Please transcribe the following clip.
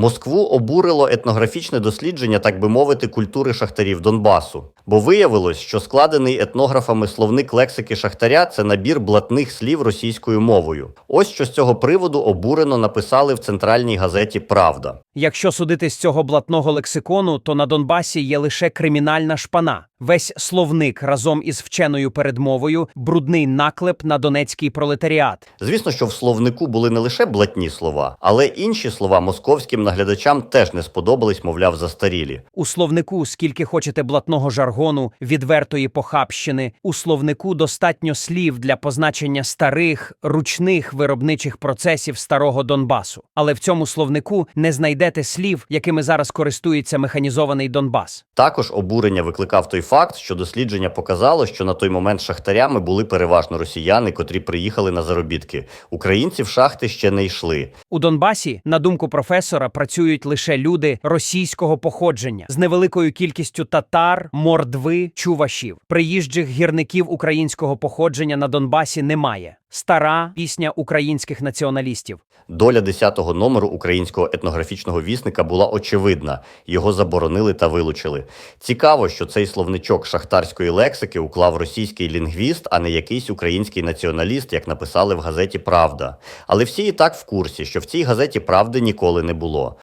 Москву обурило етнографічне дослідження, так би мовити, культури шахтарів Донбасу. Бо виявилось, що складений етнографами словник лексики шахтаря це набір блатних слів російською мовою. Ось що з цього приводу обурено написали в центральній газеті Правда. Якщо судити з цього блатного лексикону, то на Донбасі є лише кримінальна шпана. Весь словник разом із вченою передмовою брудний наклеп на донецький пролетаріат. Звісно, що в словнику були не лише блатні слова, але інші слова московським наглядачам теж не сподобались, мовляв, застарілі. У словнику скільки хочете блатного жаргону, відвертої похабщини. У словнику достатньо слів для позначення старих, ручних виробничих процесів старого Донбасу. Але в цьому словнику не знайдете слів, якими зараз користується механізований Донбас. Також обурення викликав той факт, що дослідження показало, що на той момент шахтарями були переважно росіяни, котрі приїхали на заробітки. Українці в шахти ще не йшли. У Донбасі, на думку професора, працюють лише люди російського походження з невеликою кількістю татар, мордви, чувашів. Приїжджих гірників українського походження на Донбасі немає. Стара пісня українських націоналістів. Доля 10-го номеру українського етнографічного вісника була очевидна. Його заборонили та вилучили. Цікаво, що цей словничок шахтарської лексики уклав російський лінгвіст, а не якийсь український націоналіст, як написали в газеті Правда. Але всі і так в курсі, що в цій газеті правди ніколи не було.